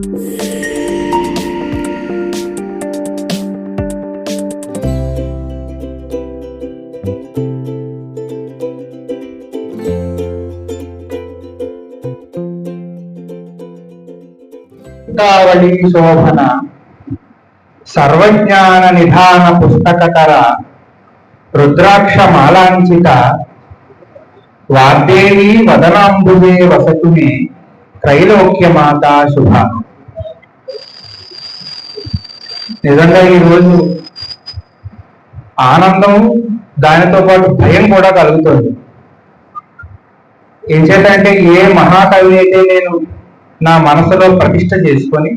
కావళి శోభన. సర్వజ్ఞాన నిధాన పుస్తకకర రుద్రాక్ష మాలాంచిత వాగ్దేవి వదనాంబుజే వసతునే త్రైలోక్యమాత శుభ. నిజంగా ఈరోజు ఆనందం దానితో పాటు భయం కూడా కలుగుతుంది. ఏంచేతంటే ఏ మహాకవి అయితే నేను నా మనసులో ప్రతిష్ట చేసుకొని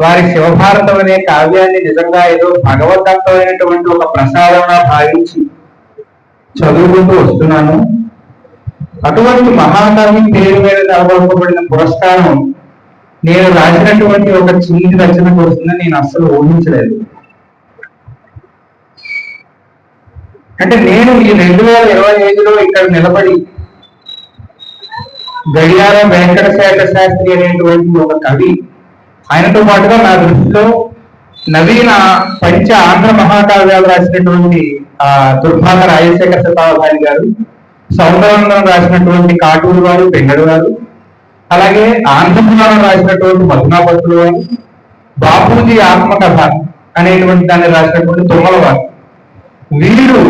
వారి శివభారతం అనే కావ్యాన్ని నిజంగా ఏదో భగవద్గతమైనటువంటి ఒక ప్రసాదంగా భావించి చదువుకుంటూ వస్తున్నాను. అటువంటి మహాకవి పేరు మీద నిలబడబడిన పురస్కారం నేను రాసినటువంటి ఒక చిన్న రచన కోసం నేను అస్సలు ఊహించలేదు. అంటే నేను ఈ రెండు వేల ఇరవై ఐదులో ఇక్కడ నిలబడి గడియారం వెంకటశేఖర శాస్త్రి అనేటువంటి ఒక కవి ఆయనతో పాటుగా నా దృష్టిలో నవీన పంచ ఆంధ్ర మహాకావ్యాలు రాసినటువంటి ఆ దుర్భాగ రాజశేఖర శతావధాని గారు సౌందరంగం రాసినటువంటి కాటూరు గారు పెంగడు గారు అలాగే ఆంధ్రజ్ఞానం రాసినటువంటి మధునాపత్రులు అని బాపూజీ ఆత్మకథ అనేటువంటి దాన్ని రాసినటువంటి తుమ్మల వారు. వీరు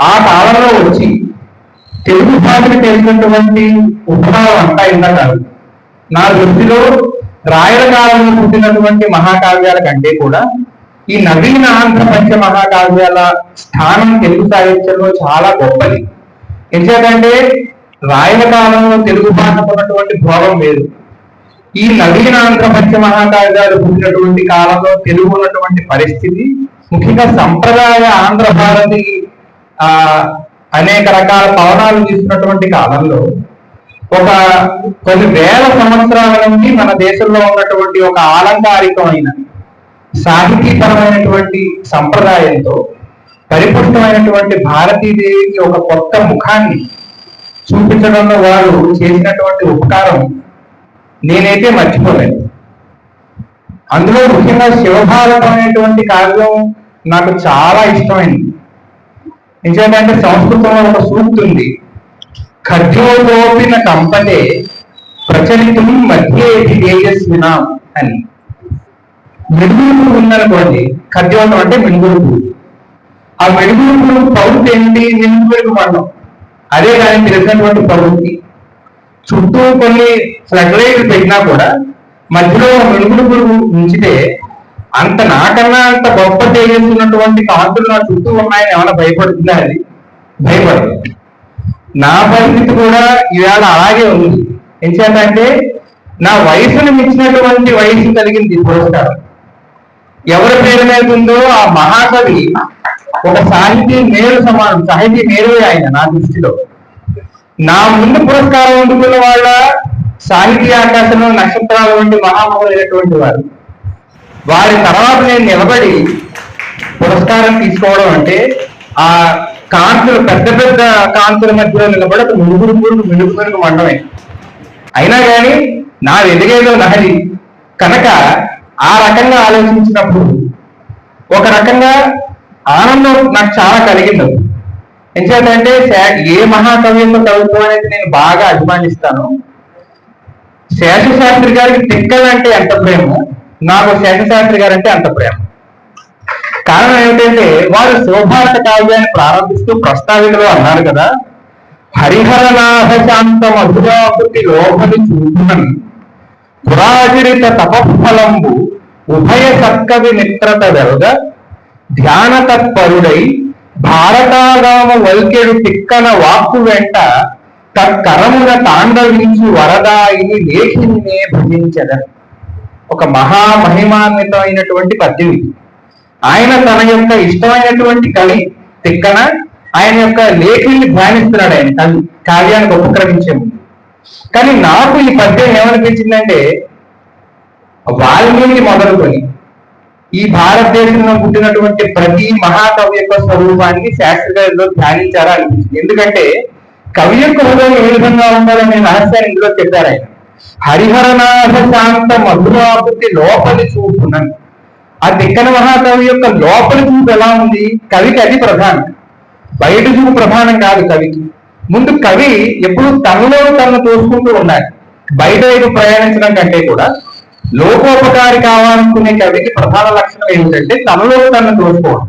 ఆ కాలంలో వచ్చి తెలుగు భాషకు తెలిసినటువంటి ఉపభావం అంతా ఇందాక నా దృష్టిలో రాయల కాలంలో పుట్టినటువంటి మహాకావ్యాల కంటే కూడా ఈ నవీన ఆంధ్ర పంచ మహాకావ్యాల స్థానం తెలుగు సాహిత్యంలో చాలా గొప్పది. ఎందుకంటే రాయల కాలంలో తెలుగు భాషకు ఉన్నటువంటి భోగం లేదు. ఈ నవీన ఆంధ్ర మహాకావి గారు పుట్టినటువంటి కాలంలో తెలుగు ఉన్నటువంటి పరిస్థితి ముఖ్యంగా సంప్రదాయ ఆంధ్ర భారతి ఆ అనేక రకాల పవనాలు తీసుకున్నటువంటి కాలంలో ఒక కొన్ని వేల సంవత్సరాల నుండి మన దేశంలో ఉన్నటువంటి ఒక ఆలంకారికమైన సాహితీపరమైనటువంటి సంప్రదాయంతో పరిపుష్టమైనటువంటి భారతీదేవికి ఒక కొత్త ముఖాన్ని చూపించడంలో వారు చేసినటువంటి ఉపకారం నేనైతే మర్చిపోలేదు అందులో ముఖ్యంగా శివభారతం అనేటువంటి కావ్యం నాకు చాలా ఇష్టమైంది. ఎందుకంటే సంస్కృతంలో ఒక సూక్తి ఉంది. ఖడ్యోలోపిన కంపనే ప్రచలితం మధ్య తేజస్వినా అని. మిడుగురు ఉందనుకోండి ఖడ్యోతం అంటే మిడుగురు ఆ మిడుగురు పువ్వు పౌరుతి ఏంటి అదే దానికి తెలిసినటువంటి పౌరుతి చుట్టూ కొన్ని ఫ్లడ్ లైట్లు పెట్టినా కూడా మధ్యలో మిడుగురు పురుగు ఉంచితే అంత నాకన్నా అంత గొప్ప తేజస్సున్నటువంటి కాంతులు నా చుట్టూ ఉన్నాయని ఏమైనా భయపడుతుందా అది భయపడదు. నా పరిస్థితి కూడా ఇవాళ అలాగే ఉంది. ఎంచేతంటే నా వయసును మించినటువంటి వయసు కలిగింది పురస్కారం. ఎవరి పేరు మీద ఉందో ఆ మహాకవి ఒక సాహితీ మేలు సమానం సాహితీ మేలు ఆయన నా దృష్టిలో. నా ముందు పురస్కారం అందుకున్న వాళ్ళ సాహితీ ఆకాశంలో నక్షత్రాల వంటి మహామహులైనటువంటి వారు. వారి తర్వాత నేను నిలబడి పురస్కారం తీసుకోవడం అంటే ఆ కాంతులు పెద్ద పెద్ద కాంతుల మధ్యలో నిలబడి ఒక మిడుగురు పురుగు మిడుగు మిడుగు మండమే అయినా కానీ నా ఎదిగేదో నహరి కనుక ఆ రకంగా ఆలోచించినప్పుడు ఒక రకంగా ఆనందం నాకు చాలా కలిగింది. ఎందుకంటే ఏ మహాకవ్యంలో కవిత్వం అనేది నేను బాగా అభిమానిస్తాను. శేషశాస్త్రి గారికి తిక్కలంటే ఎంత ప్రేమ నాకు శేషశాస్త్రి గారు అంటే అంత ప్రేమ. కారణం ఏమిటంటే వారు శివభారత కావ్యాన్ని ప్రారంభిస్తూ ప్రస్తావికలో అన్నారు కదా. హరిహరనాథ శాంత మధురాకృతి లోపలి చూపునని. పురాచరిత తపఫలంబు ఉభయ సత్కవి మిత్రత వెలుగ. ధ్యాన తత్పరుడై భారతాగామ వల్కెడు తిక్కన వాక్కు వెంట తత్కరమున తాండవించు వరదాయిని లేఖినినే భజించద ఒక మహామహిమాన్వితమైనటువంటి పద్యం ఇది ఆయన తన యొక్క ఇష్టమైనటువంటి కవి తిక్కన ఆయన యొక్క లేఖిని ధ్యానిస్తున్నాడు ఆయన కవి కావ్యానికి ఉపక్రమించే ముందు. కానీ నాకు ఈ పద్యం ఏమనిపించిందంటే వాల్మీకి మొదలుకొని ఈ భారతదేశంలో పుట్టినటువంటి ప్రతి మహాకవి యొక్క స్వరూపానికి శాస్త్రి గారిలో ధ్యానించారా అనిపించింది. ఎందుకంటే కవి యొక్క హృదయం ఏ విధంగా నేను రహస్యాన్ని ఇందులో చెప్పారు ఆయన. హరిహరనాథ శాంత మధురాపతి లోపలి చూపునని ఆ తిక్కన మహాకవి యొక్క లోపలి చూపు ఎలా ఉంది? కవికి అది ప్రధానం. బయట చూపు ప్రధానం కాదు కవికి. ముందు కవి ఎప్పుడు తనలో తనను తోసుకుంటూ ఉండాలి. బయట వైపు ప్రయాణించడం కంటే కూడా లోకోపకారి కావాలనుకునే కవికి ప్రధాన లక్షణం ఏమిటంటే తనలో తనను తోసుకోవడం.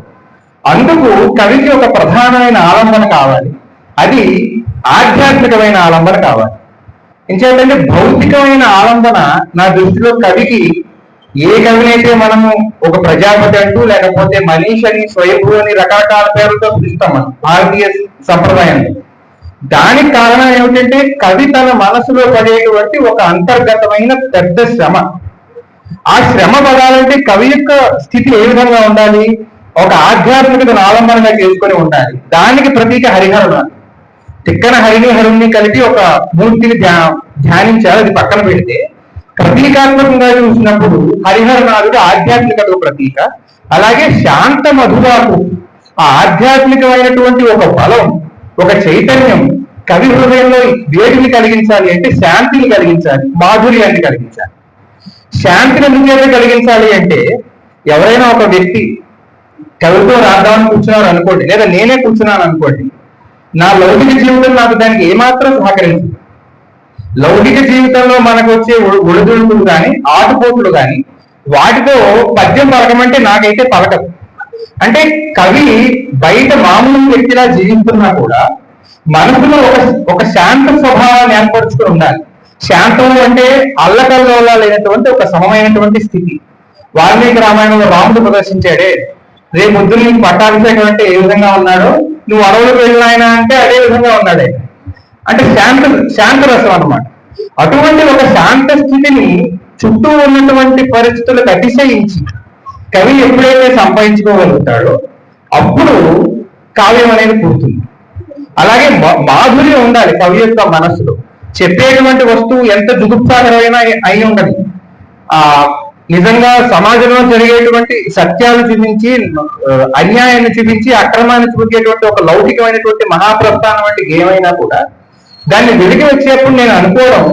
అందుకు కవికి ఒక ప్రధానమైన ఆలంబన కావాలి. అది ఆధ్యాత్మికమైన ఆలంబన కావాలి. ఇంకేంటంటే భౌతికమైన ఆలంబన నా దృష్టిలో కవికి ఏ కవినైతే మనము ఒక ప్రజాపతి అంటూ లేకపోతే మనీష్ అని స్వయంభూ అని రకరకాల పేర్లతో పిలుస్తాం మనం భారతీయ సంప్రదాయంలో. దానికి కారణం ఏమిటంటే కవి తన మనసులో పడేటువంటి ఒక అంతర్గతమైన పెద్ద శ్రమ. ఆ శ్రమ పడాలంటే కవి యొక్క స్థితి ఏ విధంగా ఉండాలి? ఒక ఆధ్యాత్మికతను ఆలంబనంగా చేసుకొని ఉండాలి. దానికి ప్రతీక హరిహరుడు తిక్కన హరిని హరుణ్ణి కలిపి ఒక మూర్తిని ధ్యా ధ్యానించాలి. అది పక్కన పెడితే ప్రతీకాత్మకంగా చూసినప్పుడు హరిహరనాథుడు ఆధ్యాత్మికత ప్రతీక. అలాగే శాంత మధురాకు ఆ ఆధ్యాత్మికమైనటువంటి ఒక బలం ఒక చైతన్యం కవి హృదయంలో వేడిని కలిగించాలి అంటే శాంతిని కలిగించాలి మాధుర్యాన్ని కలిగించాలి. శాంతిని ఎందుకు కలిగించాలి అంటే ఎవరైనా ఒక వ్యక్తి కవితో రాద్దామని కూర్చున్నారు అనుకోండి లేదా నేనే కూర్చున్నాను అనుకోండి నా లౌకిక జీవితం నాకు దానికి ఏమాత్రం సహకరించదు. లౌకిక జీవితంలో మనకు వచ్చే ఒడిదుడుకులు కానీ ఆటుపోట్లు కానీ వాటితో పద్యం పలకమంటే నాకైతే పలకదు. అంటే కవి బయట మామూలు వ్యక్తిలా జీవిస్తున్నా కూడా మనసులో ఒక ఒక శాంత స్వభావాన్ని ఏర్పరచుకుని ఉండాలి. శాంతం అంటే అల్లకల్లోలా లేనటువంటి ఒక సమమైనటువంటి స్థితి. వాల్మీకి రామాయణంలో రాముడు ప్రదర్శించాడే రేపు ముద్దు నీకు పట్టాభిషేకం అంటే ఏ విధంగా ఉన్నాడో? నువ్వు అడవులకు వెళ్ళిన ఆయన అంటే అదే విధంగా ఉన్నాడే. అంటే శాంత శాంత రసం అనమాట అటువంటి ఒక శాంత స్థితిని చుట్టూ ఉన్నటువంటి పరిస్థితులకు అతిశయించి కవి ఎప్పుడైతే సంపాదించుకోగలుగుతాడో అప్పుడు కావ్యం అనేది పుడుతుంది. అలాగే మాధుర్యం ఉండాలి కవి యొక్క మనస్సులో. చెప్పేటువంటి వస్తువు ఎంత జుగుప్సాకరమైన అయి ఉండదు. ఆ నిజంగా సమాజంలో జరిగేటువంటి సత్యాలు చూపించి అన్యాయాన్ని చూపించి అక్రమాన్ని చూపించేటువంటి ఒక లౌకికమైనటువంటి మహాప్రస్థానం వంటి ఏమైనా కూడా దాన్ని వెలికి వచ్చేప్పుడు నేను అనుకోవడం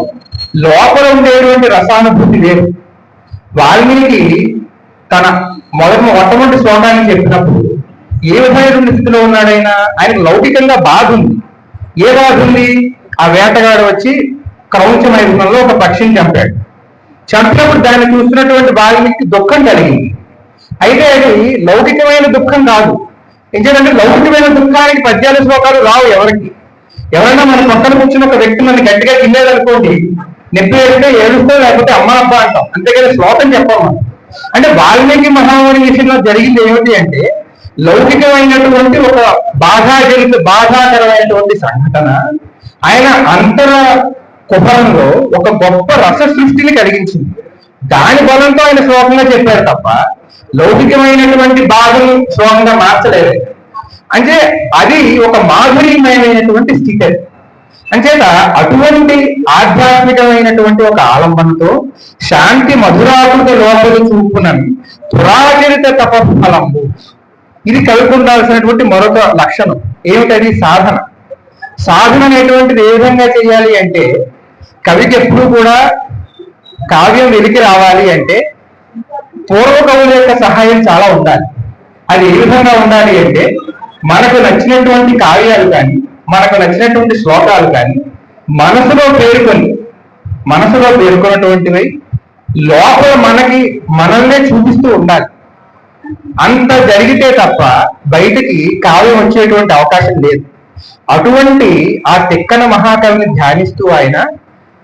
లోపల ఉండేటువంటి రసానుభూతి లేదు. వాల్మీకి తన మొదటి మొట్టమొదటి శ్లోకాన్ని చెప్పినప్పుడు ఏ విధమైనటువంటి స్థితిలో ఉన్నాడైనా ఆయనకు లౌకికంగా బాధ ఉంది. ఏ బాధ ఉంది? ఆ వేటగాడు వచ్చి క్రౌంచ మైదానంలో ఒక పక్షిని చంపాడు. చంపినప్పుడు దాన్ని చూస్తున్నటువంటి వాల్మీకి దుఃఖం కలిగింది. అయితే అది లౌకికమైన దుఃఖం కాదు. ఎందుకంటే లౌకికమైన దుఃఖానికి పద్యాల శ్లోకాలు రావు ఎవరికి. ఎవరైనా మన పక్కన కూర్చున్న ఒక వ్యక్తి మన గట్టిగా తినేదనుకోండి నొప్పి వేస్తే ఏడుస్తూ లేకపోతే అమ్మ అబ్బ అంటాం. అంతేకాదు శ్లోకం చెప్పాము అంటే వాల్మీకి మహాముని విషయంలో జరిగింది ఏమిటి అంటే లౌకికమైనటువంటి ఒక బాధాజనిత బాధాకరమైనటువంటి సంఘటన ఆయన అంతర కుహరంలో ఒక గొప్ప రస సృష్టిని కలిగించింది. దాని బలంతో ఆయన శ్లోకంగా చెప్పారు తప్ప లౌకికమైనటువంటి భాగం శ్లోకంగా మార్చలేదు. అంటే అది ఒక మాధుర్యమైనటువంటి స్థితి. అంచేత అటువంటి ఆధ్యాత్మికమైనటువంటి ఒక ఆలంబనతో శాంతి మధురాకృత లోపలి చూపునని దురాచరిత తపఫలంబు ఇది కలుపుకుండాల్సినటువంటి మరొక లక్షణం. ఏమిటది? సాధన. సాధన అనేటువంటిది ఏ విధంగా చేయాలి అంటే కవికి ఎప్పుడు కూడా కావ్యం వెలికి రావాలి అంటే పూర్వ కవుల యొక్క సహాయం చాలా ఉండాలి. అది ఏ విధంగా ఉండాలి అంటే మనకు నచ్చినటువంటి కావ్యాలు కానీ మనకు నచ్చినటువంటి శ్లోకాలు కానీ మనసులో పేర్కొని మనసులో పేర్కొన్నటువంటివి లోపల మనకి మనల్నే చూపిస్తూ ఉండాలి. అంత జరిగితే తప్ప బయటికి కావ్యం వచ్చేటువంటి అవకాశం లేదు. అటువంటి ఆ తిక్కన మహాకవిని ధ్యానిస్తూ ఆయన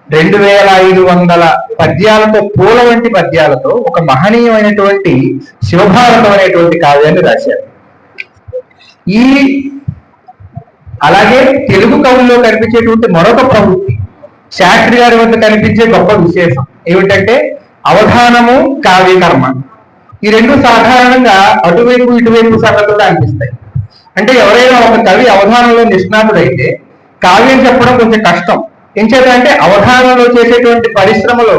రెండు వేల ఐదు వందల పద్యాలతో పూల వంటి పద్యాలతో ఒక మహనీయమైనటువంటి శివభారతం అనేటువంటి కావ్యాన్ని రాశారు. ఈ అలాగే తెలుగు కవుల్లో కనిపించేటువంటి మరొక ప్రవృత్తి శాస్త్రి గారి వద్ద కనిపించే గొప్ప విశేషం ఏమిటంటే అవధానము కావ్యకర్మ. ఈ రెండు సాధారణంగా అటువైపు ఇటువైపు సంగతులు అనిపిస్తాయి. అంటే ఎవరైనా ఒక కవి అవధానంలో నిష్ణాతుడైతే కావ్యం చెప్పడం కొంచెం కష్టం. ఎంచేతంటే అవధానంలో చేసేటువంటి పరిశ్రమలో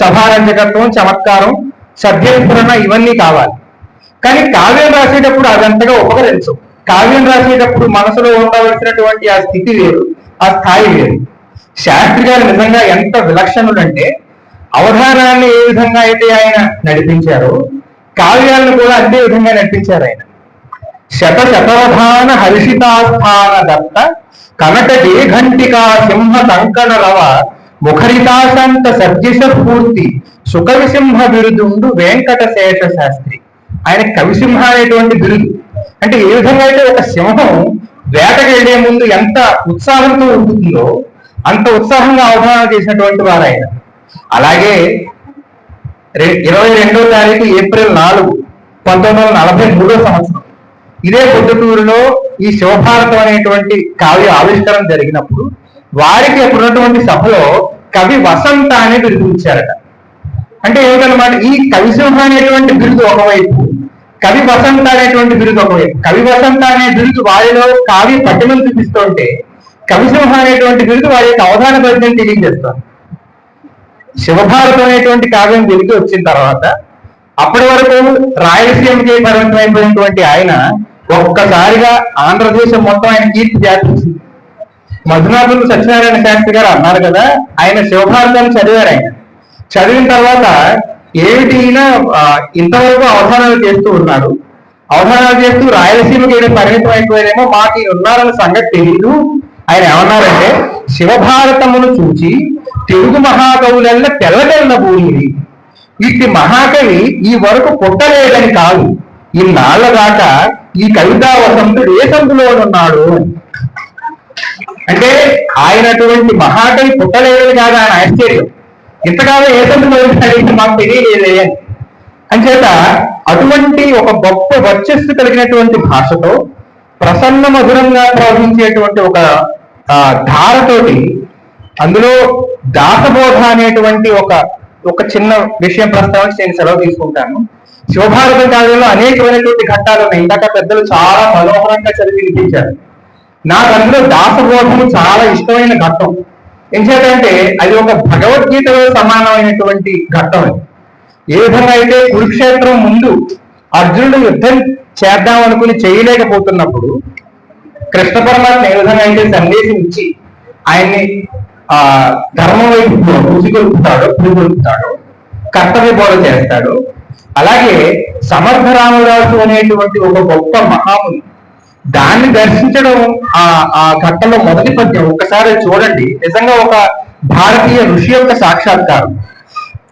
సభారంజకత్వం చమత్కారం సభ్యస్ఫురణ ఇవన్నీ కావాలి. కానీ కావ్యం రాసేటప్పుడు అదంతగా ఉపకరించవు కావ్యం రాసేటప్పుడు మనసులో ఉండవలసినటువంటి ఆ స్థితి వేరు ఆ స్థాయి వేరు. శాస్త్రి గారు నిజంగా ఎంత విలక్షణుడు అంటే అవధానాన్ని ఏ విధంగా అయితే ఆయన నడిపించారో కావ్యాలను కూడా అదే విధంగా నడిపించారు ఆయన. శత శతవధాన హర్షితాస్థాన దత్త కనక జేఘంటికా సింహ కంకణ రవ ముఖరితాశాంత సర్జిష పూర్తి సుకవిసింహ బిరుదుండు వెంకటశేష శాస్త్రి ఆయన కవిసింహ అనేటువంటి బిరుదు. అంటే ఏ విధంగా అయితే ఒక సింహం వేటకు వెళ్ళే ముందు ఎంత ఉత్సాహంతో ఉంటుందో అంత ఉత్సాహంగా అవగాహన చేసినటువంటి వారు ఆయన అలాగే రె- ఇరవై రెండో తారీఖు ఏప్రిల్ నాలుగు పంతొమ్మిది వందల నలభై మూడో సంవత్సరం. ఇదే పొద్దుటూరులో ఈ శివభారతం అనేటువంటి కావ్య ఆవిష్కరణ జరిగినప్పుడు వారికి అప్పుడున్నటువంటి సభలో కవి వసంత అనే బిరుదు ఇచ్చారట. అంటే ఏమిటనమాట ఈ కవిసింహ అనేటువంటి బిరుదు ఒకవైపు కవి వసంత అనేటువంటి బిరుదు ఒకవైపు. కవి వసంత అనే బిరుదు వారిలో కావ్య పట్టిమలు చూపిస్తుంటే కవిసింహ అనేటువంటి బిరుదు వారి యొక్క అవధాన పరిధిని తెలియజేస్తారు శివభారతం అనేటువంటి కావ్యం తిరిగి వచ్చిన తర్వాత అప్పటి వరకు రాయలసీమకి పరిమితమైపోయినటువంటి ఆయన ఒక్కసారిగా ఆంధ్రదేశం మొత్తం ఆయన కీర్తి వ్యాపించింది మధునాథులు సత్యనారాయణ శాస్త్రి గారు అన్నారు కదా ఆయన శివభారతాన్ని చదివారు ఆయన. చదివిన తర్వాత ఏమిటి ఈయన ఇంతవరకు అవధానాలు చేస్తూ ఉన్నారు అవధానాలు చేస్తూ రాయలసీమకి ఏదో పరిమితం అయిపోయారేమో మాకు ఉన్నారన్న సంగతి తెలియదు ఆయన ఏమన్నారంటే శివభారతమును చూచి తెలుగు మహాకవులల్ల తెల్లటెల్ల భూమిది ఇట్టి మహాకవి ఈ వరకు పుట్టలేదని కాదు. ఈ నాళ్ళ దాకా ఈ కవితా వసంతుడు ఏ సందులోనున్నాడు ఉన్నాడు అంటే ఆయనటువంటి మహాకవి పుట్టలేదని కాదు ఆయన ఆశ్చర్యం. ఇంతకాలం ఏ సందులో ఉంటాడు మాకు తెలియలేదే. అని అంచేత అటువంటి ఒక గొప్ప వర్చస్సు కలిగినటువంటి భాషతో ప్రసన్న మధురంగా ప్రవహించేటువంటి ఒక ధారతోటి అందులో దాసబోధ అనేటువంటి ఒక ఒక చిన్న విషయం ప్రస్తావించి నేను సెలవు తీసుకుంటాను. శివభారతం కాలంలో అనేకమైనటువంటి ఘట్టాలు ఉన్నాయి. ఇందాక పెద్దలు చాలా మనోహరంగా చదివి వినిపించారు. నాకు అందులో దాసబోధము చాలా ఇష్టమైన ఘట్టం. ఎందుకంటే అది ఒక భగవద్గీతలో సమానమైనటువంటి ఘట్టం ఏ విధంగా అయితే కురుక్షేత్రం ముందు అర్జునుడు యుద్ధం చేద్దాం అనుకుని చేయలేకపోతున్నప్పుడు కృష్ణ పరమాత్మ ఏ విధంగా అయితే సందేశం ఇచ్చి ఆయన్ని ఆ ధర్మం వైపు పూసిగొలుపుతాడో పూసిగొలుపుతాడో కర్తవ్య బోధ చేస్తాడు అలాగే సమర్థ రామదాసు అనేటువంటి ఒక గొప్ప మహాముని దాన్ని దర్శించడం ఆ ఆ కట్టలో మొదటి పద్యం. ఒక్కసారి చూడండి. నిజంగా ఒక భారతీయ ఋషి యొక్క సాక్షాత్కారం.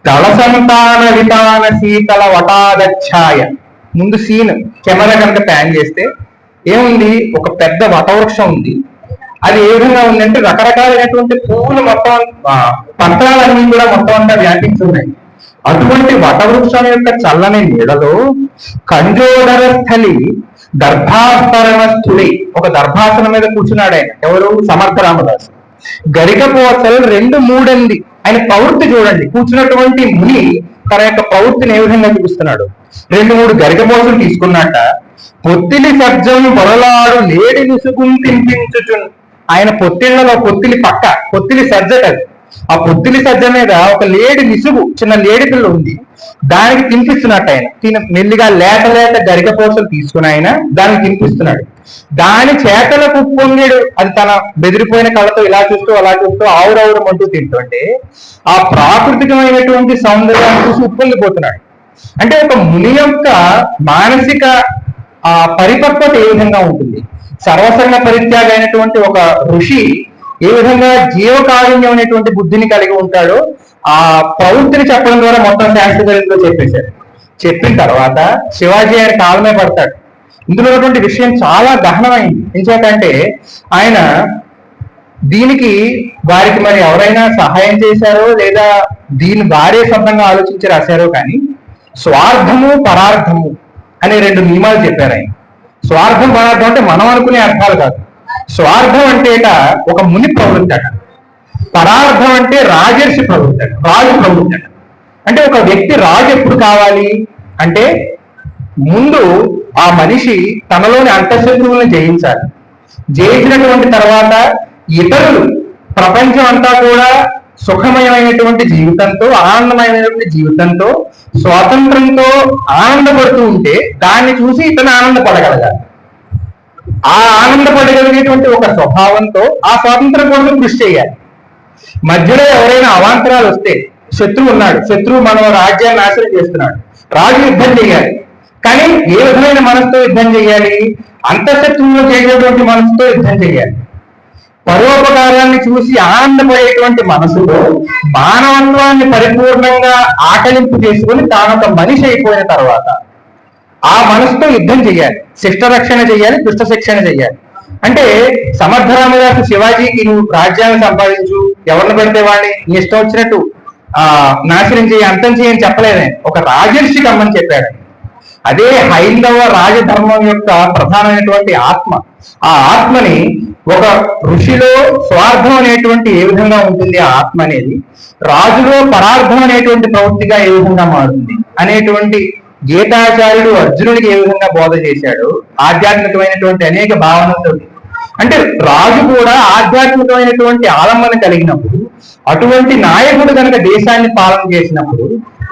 దళ సంతాన వితాన శీతల వటాదఛాయ ముందు సీన్ కెమెరా కనుక ప్యాన్ చేస్తే ఏముంది? ఒక పెద్ద వటవృక్షం ఉంది. అది ఏ విధంగా ఉందంటే రకరకాలైనటువంటి పువ్వులు మొత్తం ఆ, పత్రాలన్నీ కూడా మొత్తం అంతా వ్యాపించి ఉన్నాయి. అటువంటి వటవృక్షం యొక్క చల్లని నీడలో కంజోదర స్థలి ఒక దర్భాసనం మీద కూర్చున్నాడు ఆయన. ఎవరు? సమర్థ రామదాసు. గరికపోసలు రెండు మూడంది. ఆయన ప్రవృత్తి చూడండి. కూర్చున్నటువంటి ముని తన యొక్క ప్రవృత్తిని ఏ విధంగా చూపిస్తున్నాడు? రెండు మూడు గరికపోసలు తీసుకున్నట్ట పొత్తిలి సర్జం వరలాడు లేడి నుసుగుం తినిపించుచున్. ఆయన పొత్తిళ్ళలో పొత్తిలి పక్క పొత్తిలి సర్జట్ అది. ఆ పొద్దుని సజ్జ మీద ఒక లేడి నిసుగు చిన్న లేడి పిల్ల ఉంది. దానికి తినిపిస్తున్నట్టు ఆయన. తిన మెల్లిగా లేత లేత గరికపోసలు తీసుకుని ఆయన దానికి తినిపిస్తున్నాడు. దాని చేతలకు కుప్పొంగిడు అది తన బెదిరిపోయిన కళ్ళతో ఇలా చూస్తూ అలా చూస్తూ ఆవురవురు అంటూ తింటుంటే ఆ ప్రాకృతికమైనటువంటి సౌందర్యాన్ని చూసి ఉప్పొంగిపోతున్నాడు. అంటే ఒక ముని యొక్క మానసిక ఆ పరిపక్వత ఏ విధంగా ఉంటుంది? సర్వసంగ పరిత్యాగ అయినటువంటి ఒక ఋషి ఏ విధంగా జీవకారుణ్యం అనేటువంటి బుద్ధిని కలిగి ఉంటాడో ఆ ప్రవృత్తిని చెప్పడం ద్వారా మొత్తం శాస్త్రగణితో చెప్పేశారు. చెప్పిన తర్వాత శివాజీ ఆయన కాలమే పడతాడు. ఇందులో ఉన్నటువంటి విషయం చాలా దహనమైంది ఎందుకంటే ఆయన దీనికి వారికి మరి ఎవరైనా సహాయం చేశారో లేదా దీని వారే సొంతంగా ఆలోచించి రాశారో కానీ స్వార్థము పరార్థము అనే రెండు నియమాలు చెప్పారు ఆయన. స్వార్థం పరార్థం అంటే మనం అనుకునే అర్థాలు కాదు. స్వార్థం అంటే ఒక ముని ప్రవృత్తి అట. పరార్థం అంటే రాజర్షి ప్రవృత్తి అట. రాజు ప్రవృత్తి అట. అంటే ఒక వ్యక్తి రాజు ఎప్పుడు కావాలి? అంటే ముందు ఆ మనిషి తనలోని అంతశత్రువులను జయించాలి. జయించినటువంటి తర్వాత ఇతరులు ప్రపంచం అంతా కూడా సుఖమయమైనటువంటి జీవితంతో ఆనందమైనటువంటి జీవితంతో స్వాతంత్రంతో ఆనందపడుతూ ఉంటే దాన్ని చూసి ఇతను ఆనందపడగలగాలి. ఆ ఆనందపడగలిగేటువంటి ఒక స్వభావంతో ఆ స్వాతంత్రం కోసం కృషి చేయాలి. మధ్యలో ఎవరైనా అవాంతరాలు వస్తే శత్రువు ఉన్నాడు. శత్రువు మన రాజ్యాన్ని నాశనం చేస్తున్నాడు. రాజు యుద్ధం చేయాలి. కానీ ఏ విధమైన మనసుతో యుద్ధం చేయాలి? అంతశత్రువులో చేసేటువంటి మనసుతో యుద్ధం చేయాలి. పరోపకారాన్ని చూసి ఆనందపడేటువంటి మనసులో మానవత్వాన్ని పరిపూర్ణంగా ఆకలింపు చేసుకుని తాను ఒక మనిషి అయిపోయిన తర్వాత ఆ మనసుతో యుద్ధం చేయాలి శిష్ట రక్షణ చేయాలి దుష్ట శిక్షణ చేయాలి అంటే సమర్థరామదాసు శివాజీకి నువ్వు రాజ్యాన్ని సంపాదించు ఎవరిని పెడితే వాడిని? నీ ఇష్టం వచ్చినట్టు ఆ నాశనం చేయి అంతం చేయని చెప్పలేదే. ఒక రాజర్షి కమ్మని చెప్పాడు. అదే హైందవ రాజధర్మం యొక్క ప్రధానమైనటువంటి ఆత్మ. ఆ ఆత్మని ఒక ఋషిలో స్వార్థం అనేటువంటి ఏ విధంగా ఉంటుంది ఆ ఆత్మ అనేది? రాజులో పరార్థం అనేటువంటి ప్రవృత్తిగా ఏ విధంగా మారుతుంది? అనేటువంటి గీతాచార్యుడు అర్జునుడికి ఏ విధంగా బోధ చేశాడు? ఆధ్యాత్మికమైనటువంటి అనేక భావనలతో అంటే రాజు కూడా ఆధ్యాత్మికమైనటువంటి ఆలంబన కలిగినప్పుడు అటువంటి నాయకుడు కనుక దేశాన్ని పాలన చేసినప్పుడు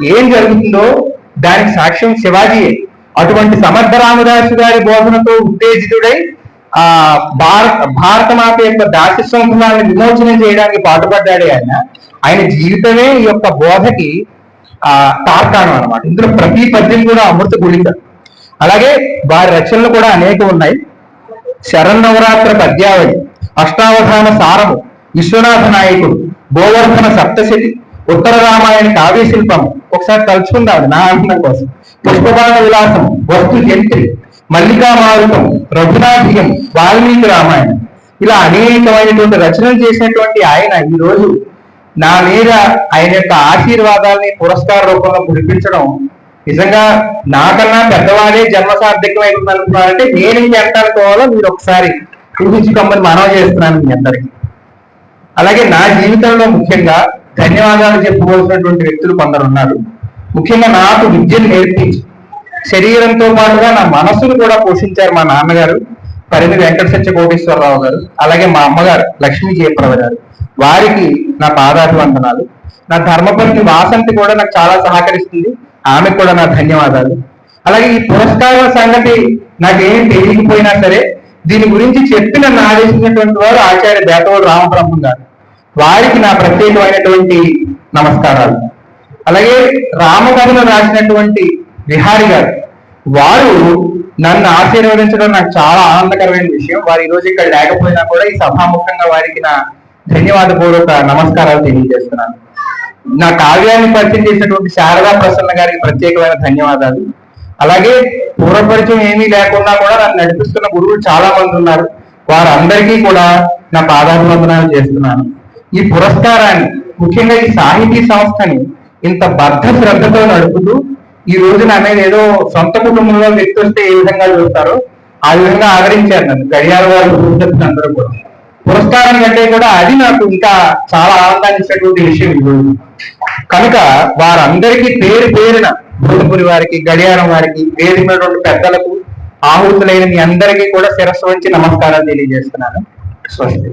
ఏం జరుగుతుందో దానికి సాక్ష్యం శివాజీయే. అటువంటి సమర్థ రామదాసు గారి బోధనతో ఉత్తేజితుడై ఆ భారత భారత మాత యొక్క దాసి సంకులాన్ని విమోచనం చేయడానికి పాటుపడ్డాడే ఆయన. ఆయన జీవితమే ఈ యొక్క బోధకి ఆ తార్కాణం అనమాట ఇందులో ప్రతి పద్యం కూడా అమృత గుళిక. అలాగే వారి రచనలు కూడా అనేక ఉన్నాయి. శరన్నవరాత్ర పద్యావళి అష్టావధాన సారము విశ్వనాథ నాయకుడు గోవర్ధన సప్తశతి ఉత్తర రామాయణ కావ్య శిల్పం ఒకసారి తలుచుకుందాం నా ఆనందం కోసం. పుష్పబాణ విలాసం వస్తు జంత్రి మల్లికామారుతం మారుతం వాల్మీకి రామాయణం. ఇలా అనేకమైనటువంటి రచనలు చేసినటువంటి ఆయన ఈ రోజు నా మీద ఆయన యొక్క ఆశీర్వాదాలని పురస్కార రూపంలో కురిపించడం నిజంగా నాకన్నా పెద్దవాడే జన్మ సార్థకం అనుకున్నారంటే నేను ఎంత మీరు ఒకసారి చూపించుకోమని మనవి చేస్తున్నాను మీ అందరికి. అలాగే నా జీవితంలో ముఖ్యంగా ధన్యవాదాలు చెప్పుకోవాల్సినటువంటి వ్యక్తులు కొందరు ఉన్నారు. ముఖ్యంగా నాకు విద్యను నేర్పించి శరీరంతో పాటుగా నా మనసును కూడా పోషించారు మా నాన్నగారు పరిధి వెంకట సత్య కోటేశ్వరరావు గారు అలాగే మా అమ్మగారు లక్ష్మీ జయప్రభ గారు. వారికి నా పాదాభివందనాలు. నా ధర్మపత్ని వాసంతి కూడా నాకు చాలా సహకరిస్తుంది. ఆమెకు కూడా నా ధన్యవాదాలు. అలాగే ఈ పురస్కారం సంగతి నాకేం తెలియకపోయినా సరే దీని గురించి చెప్పి నన్ను ఆదేశించినటువంటి వారు ఆచార్య దేతవుడు రామబ్రహ్మం గారు. వారికి నా ప్రత్యేకమైనటువంటి నమస్కారాలు. అలాగే రామకథను రాసినటువంటి విహారి గారు వారు నన్ను ఆశీర్వదించడం నాకు చాలా ఆనందకరమైన విషయం. వారు ఈ రోజు ఇక్కడ లేకపోయినా కూడా ఈ సభాముఖంగా వారికి నా ధన్యవాదపూర్వక నమస్కారాలు తెలియజేస్తున్నాను. నా కావ్యాన్ని పరిచయం చేసినటువంటి శారదా ప్రసన్న గారికి ప్రత్యేకమైన ధన్యవాదాలు. అలాగే పూర్వపరిచయం ఏమీ లేకుండా కూడా నన్ను నడిపిస్తున్న గురువులు చాలా మంది ఉన్నారు. వారందరికీ కూడా నా పాదాభివందనాలు చేస్తున్నాను. ఈ పురస్కారాన్ని ముఖ్యంగా ఈ సాహితీ సంస్థని ఇంత బద్ధ శ్రద్ధతో నడుపుతూ ఈ రోజు నా మీద ఏదో సొంత కుటుంబంలో వ్యక్తి వస్తే ఏ విధంగా చూస్తారో ఆ విధంగా ఆదరించారు నన్ను. గడియాల వారు అందరూ కూడా. పురస్కారం కంటే కూడా అది నాకు ఇంకా చాలా ఆనందాన్ని ఇచ్చినటువంటి విషయం కనుక వారందరికీ పేరు పేరిన భూతపురి వారికి గడియారం వారికి వేదిమైనటువంటి పెద్దలకు ఆహుతులైన మీ అందరికీ కూడా శిరస్సు వంచి నమస్కారాలు తెలియజేస్తున్నాను. స్వస్తి.